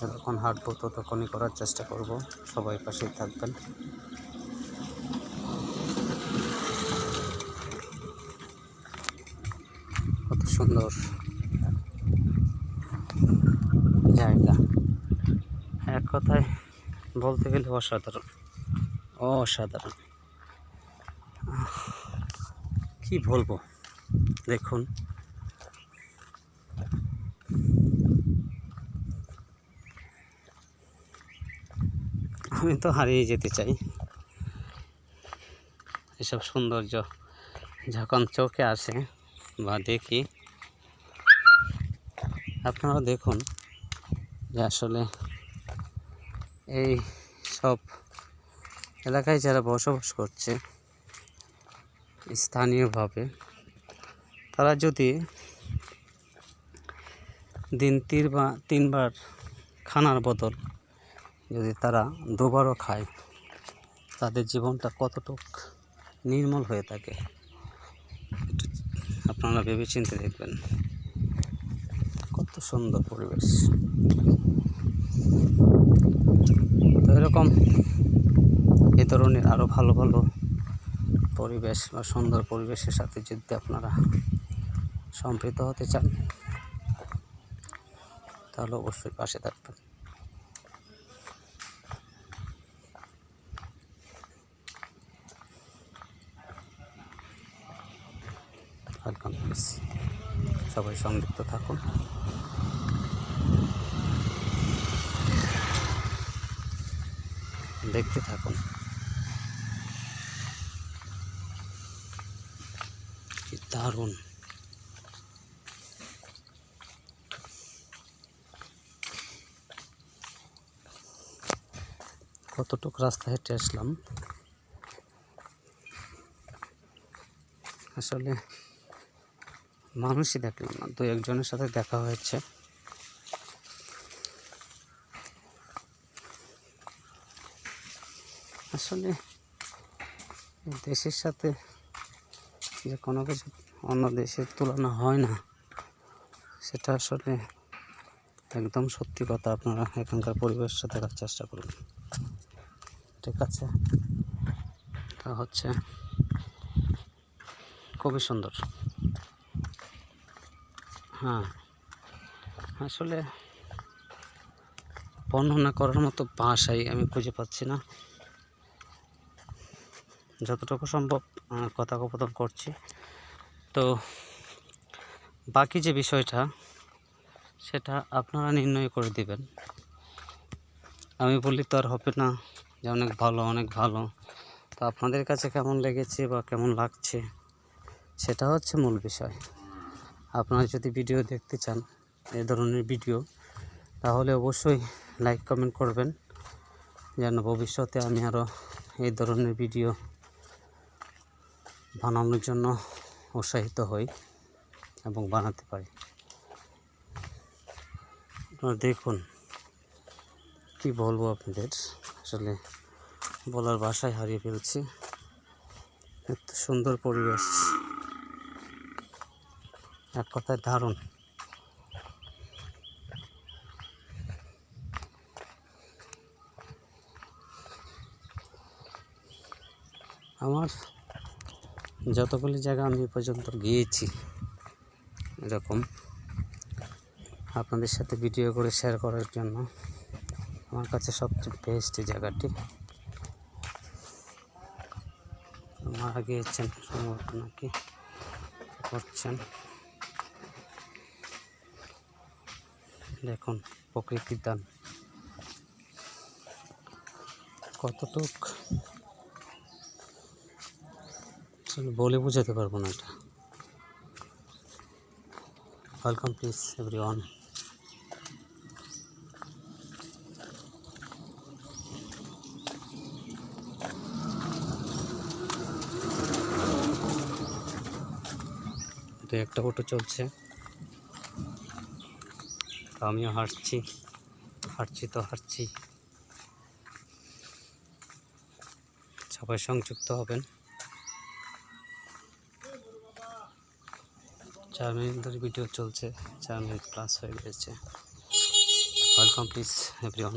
যতক্ষণ হাঁটবো, ততক্ষণই করার চেষ্টা করব। সবাই পাশেই থাকবেন। কত সুন্দর জায়গা। এক কথায় বলতে গেলে অসাধারণ। অসাধারণ। কি বলব? দেখুন আমি তো হারিয়ে যেতে চাই। এসব সৌন্দর্য যখন চোখে আসে বা দেখি, আপনারা দেখুন যে আসলে এই সব এলাকায় যারা বসবাস করছে, স্থানীয়ভাবে, তারা যদি দিন তিন বা তিনবার খানার বদল যদি তারা দুবারও খায়, তাদের জীবনটা কতটুক নির্মল হয়ে থাকে আপনারা ভেবে চিন্তে দেখবেন। কত সুন্দর পরিবেশ। তো এরকম এ ধরনের আরও ভালো ভালো পরিবেশ বা সুন্দর পরিবেশের সাথে যদি আপনারা সম্পৃক্ত হতে চান, তাহলে অবশ্যই পাশে থাকবেন। ওয়েলকাম প্লিজ সবাই সংযুক্ত থাকুন। দেখতে থাকুন। দারুণ। কতটুক রাস্তা হেঁটে আসলাম? আসলে মানুষই দেখলাম না, দু একজনের সাথে দেখা হয়েছে। আসলে দেশের সাথে যে কোনো কিছু অন্য দেশের তুলনা হয় না, সেটা আসলে একদম সত্যি কথা। আপনারা এখানকার পরিবেশটা দেখার চেষ্টা করুন। ঠিক আছে? তা হচ্ছে, খুবই সুন্দর। হ্যাঁ। আসলে বর্ণনা করার মতো ভাষাই আমি খুঁজে পাচ্ছি না। যতটুকু সম্ভব আহ, কথোপকথন করছি। তো বাকি যে বিষয়টা সেটা আপনারা নির্ণয় করে দিবেন। আমি বলি তো আর হবে না যে অনেক ভালো অনেক ভালো। তো আপনাদের কাছে কেমন লেগেছে বা কেমন লাগছে সেটা হচ্ছে মূল বিষয়। আপনারা যদি ভিডিও দেখতে চান এই ধরনের ভিডিও, তাহলে অবশ্যই লাইক, কমেন্ট করবেন। যেন ভবিষ্যতে আমি আরও এই ধরনের ভিডিও বানানোর জন্য উৎসাহিত হই এবং বানাতে পারি। আপনারা দেখুন, কি বলব আপনাদের? আসলে বলার ভাষায় হারিয়ে ফেলছি। এত সুন্দর পরিবেশ। এক কথায় দারুণ। আমার যতগুলি জায়গা আমি পর্যন্ত গিয়েছি, এরকম আপনাদের সাথে ভিডিও করে শেয়ার করার জন্য, আমার কাছে সবচেয়ে বেস্ট জায়গাটি মারা গিয়েছেন, সম্ভবত নাকি করছেন। দেখুন, প্রকৃতির দান। কতটুক? বলে বোঝাতে পারব না এটা। ওয়েলকাম প্লিজ এভরি ওয়ান একটা অটো চলছে। তো আমিও হাঁটছি হাঁটছি তো হাঁটছি। সবাই সংযুক্ত হবেন। চার মিনিট ধরে ভিডিও চলছে, চার মিনিট ক্লাস হয়ে গেছে। ওয়েলকাম প্লিজ এভরিওয়ান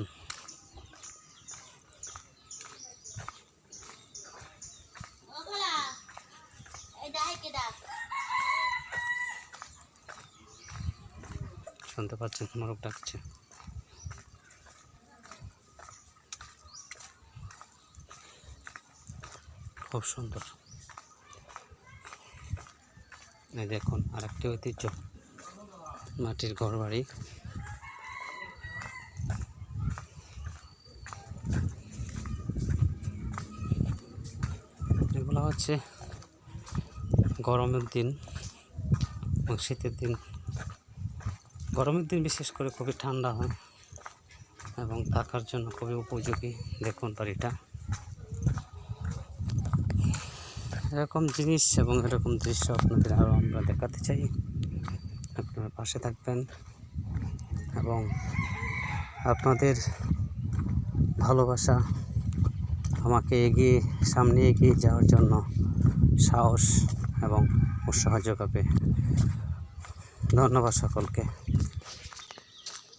শুনতে পাচ্ছেন মোরগ ডাকছে। খুব সুন্দর। এই দেখুন, আরেকটি ঐতিহ্য, মাটির ঘর বাড়ি এগুলো হচ্ছে গরমের দিন এবং শীতের দিন। গরমের দিন বিশেষ করে খুবই ঠান্ডা হয় এবং থাকার জন্য খুবই উপযোগী। দেখুন বাড়িটা। এরকম জিনিস এবং এরকম দৃশ্য আপনাদের আরও আমরা দেখাতে চাই। আপনারা পাশে থাকবেন এবং আপনাদের ভালোবাসা আমাকে এগিয়ে, সামনে এগিয়ে যাওয়ার জন্য সাহস এবং উৎসাহ যোগাবে। ধন্যবাদ সকলকে।